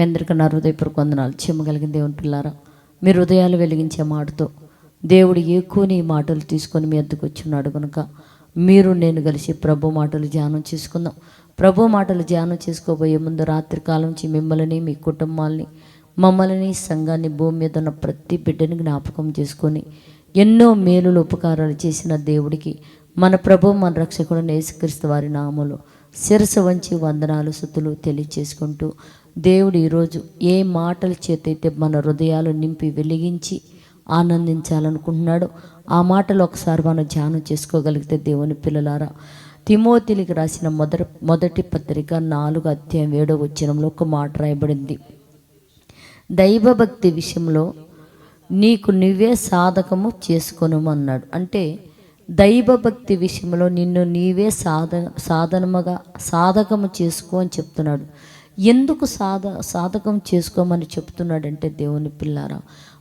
మీ అందరికీ నా హృదయపూర్వక వందనాలు. చెమ్మగలిగిన దేవుని పిల్లారా మీ హృదయాలు వెలిగించే మాటతో దేవుడు ఎక్కువని ఈ మాటలు తీసుకొని మీ అద్దకు వచ్చున్నాడు కనుక మీరు నేను కలిసి ప్రభు మాటలు ధ్యానం చేసుకుందాం. ప్రభు మాటలు ధ్యానం చేసుకోబోయే ముందు రాత్రి కాలం నుంచి మిమ్మల్ని మీ కుటుంబాల్ని మమ్మల్ని సంఘాన్ని భూమి మీద ఉన్న ప్రతి బిడ్డని జ్ఞాపకం చేసుకొని ఎన్నో మేలులు ఉపకారాలు చేసిన దేవుడికి మన ప్రభు మన రక్షకుడు యేసుక్రీస్తు వారి నామలు శిరస వంచి వందనాలు సుతులు తెలియచేసుకుంటూ దేవుడు ఈరోజు ఏ మాటల చేతైతే మన హృదయాలు నింపి వెలిగించి ఆనందించాలనుకుంటున్నాడో ఆ మాటలు ఒకసారి మనం ధ్యానం చేసుకోగలిగితే దేవుని పిల్లలారా తిమోతిలికి రాసిన మొదటి మొదటి పత్రిక నాలుగు అధ్యాయం ఏడో వచ్చినంలో ఒక మాట రాయబడింది. దైవభక్తి విషయంలో నీకు నువ్వే సాధకము చేసుకొనుమన్నాడు అంటే దైవభక్తి విషయంలో నిన్ను నీవే సాధ సాధనముగా సాధకము చేసుకో అని చెప్తున్నాడు. ఎందుకు సాధ సాధకం చేసుకోమని చెప్తున్నాడంటే దేవుని పిల్లారా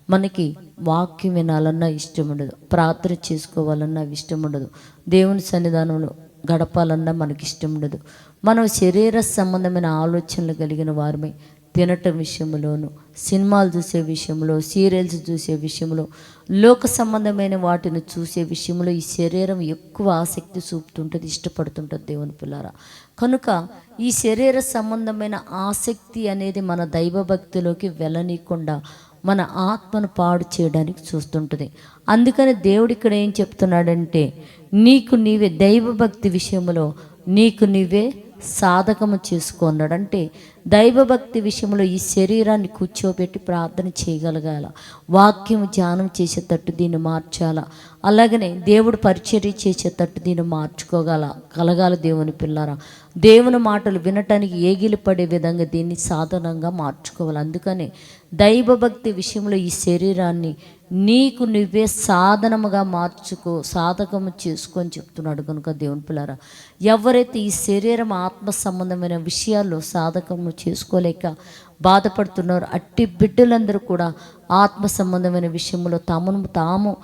మనకి వాక్యం వినాలన్నా ఇష్టం ఉండదు ప్రార్థన చేసుకోవాలన్నా ఇష్టం ఉండదు దేవుని సన్నిధానంలో గడపాలన్నా మనకి ఇష్టం ఉండదు మనం శరీర సంబంధమైన ఆలోచనలు కలిగిన వారమే తినటం విషయంలోను సినిమాలు చూసే విషయంలో సీరియల్స్ చూసే విషయంలో లోక సంబంధమైన వాటిని చూసే విషయంలో ఈ శరీరం ఎక్కువ ఆసక్తి చూపుతుంటుంది ఇష్టపడుతుంటుంది దేవుని పిల్లారా. కనుక ఈ శరీర సంబంధమైన ఆసక్తి అనేది మన దైవభక్తిలోకి వెళ్ళనీయకుండా మన ఆత్మను పాడు చేయడానికి చూస్తుంటుంది. అందుకని దేవుడు ఇక్కడ ఏం చెప్తున్నాడంటే నీకు నీవే దైవభక్తి విషయంలో నీకు నీవే సాధకము చేసుకున్నాడు అంటే దైవభక్తి విషయంలో ఈ శరీరాన్ని కూర్చోబెట్టి ప్రార్థన చేయగలగాల. వాక్యం ధ్యానం చేసేటట్టు దీన్ని మార్చాలా. అలాగనే దేవుడు పరిచర్య చేసేటట్టు దీన్ని మార్చుకోగల కలగాల దేవుని పిల్లరా. దేవుని మాటలు వినటానికి ఏగిలి పడే విధంగా దీన్ని సాధనంగా మార్చుకోవాలి. అందుకని దైవభక్తి విషయంలో ఈ శరీరాన్ని నీకు నువ్వే సాధనముగా మార్చుకో సాధకము చేసుకొని చెప్తున్నాడు కనుక దేవుని పిల్లరా. ఎవరైతే ఈ శరీరం ఆత్మ సంబంధమైన విషయాల్లో సాధకము చేసుకోలేక బాధపడుతున్నారు. అట్టి బిడ్డలందరూ కూడా ఆత్మ సంబంధమైన విషయంలో తమను తాము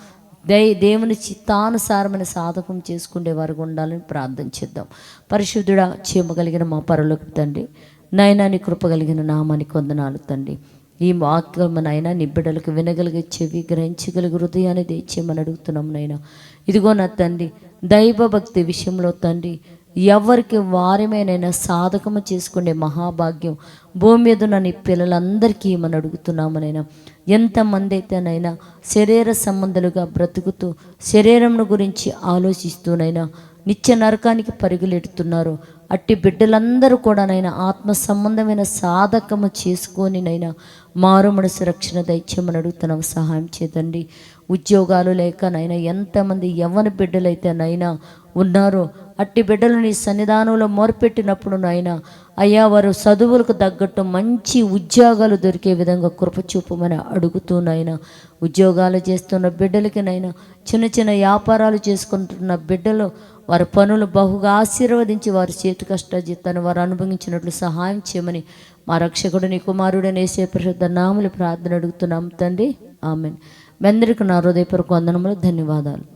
దై దేవుని చిత్తానుసారమైన సాధకం చేసుకునే వారికి ఉండాలని ప్రార్థన చేద్దాం. పరిశుద్ధుడా కలిగిన మా పరులకు తండ్రి నైనా నీ కృప కలిగిన నామానికి వందనాలు తండ్రి. ఈ వాక్యం నాయన నీ బిడ్డలకు వినగలిగే చెవి గ్రహించగలిగే హృదయాన్ని తెచ్చేయమని అడుగుతున్నాం నైనా ఇదిగో నా తండ్రి దైవభక్తి విషయంలో తండ్రి ఎవరికి వారమేనైనా సాధకము చేసుకునే మహాభాగ్యం. భూమి మీద ఉన్న నీ పిల్లలందరికీ ఏమని అడుగుతున్నామనైనా ఎంతమంది అయితేనైనా శరీర సంబంధాలుగా బ్రతుకుతూ శరీరంను గురించి ఆలోచిస్తూనైనా నిత్య నరకానికి పరుగులెడుతున్నారు అట్టి బిడ్డలందరూ కూడా నైనా ఆత్మ సంబంధమైన సాధకము చేసుకొని నైనా మారు మనసు రక్షణ దైత్యమని అడుగుతున్నాం సహాయం చేతండి ఉద్యోగాలు లేక నైనా ఎంతమంది యవ్వన బిడ్డలైతే నైనా ఉన్నారో అట్టి బిడ్డలు నీ సన్నిధానంలో మొరపెట్టినప్పుడు నాయన అయ్యా వారు చదువులకు తగ్గట్టు మంచి ఉద్యోగాలు దొరికే విధంగా కృపచూపమని అడుగుతున్నాయినా ఉద్యోగాలు చేస్తున్న బిడ్డలకి నైనా చిన్న చిన్న వ్యాపారాలు చేసుకుంటున్న బిడ్డలు వారి పనులు బహుగా ఆశీర్వదించి వారి చే చేతి కష్టజిత్తాన్ని వారు అనుభవించినట్లు సహాయం చేయమని మా రక్షకుడు నీ కుమారుడని వేసే పరిశుద్ధ నాములు ప్రార్థన అడుగుతున్నాం తండ్రి. ఆమెన్. మీ అందరికీ నా హృదయపూర్వక వందనములు ధన్యవాదాలు.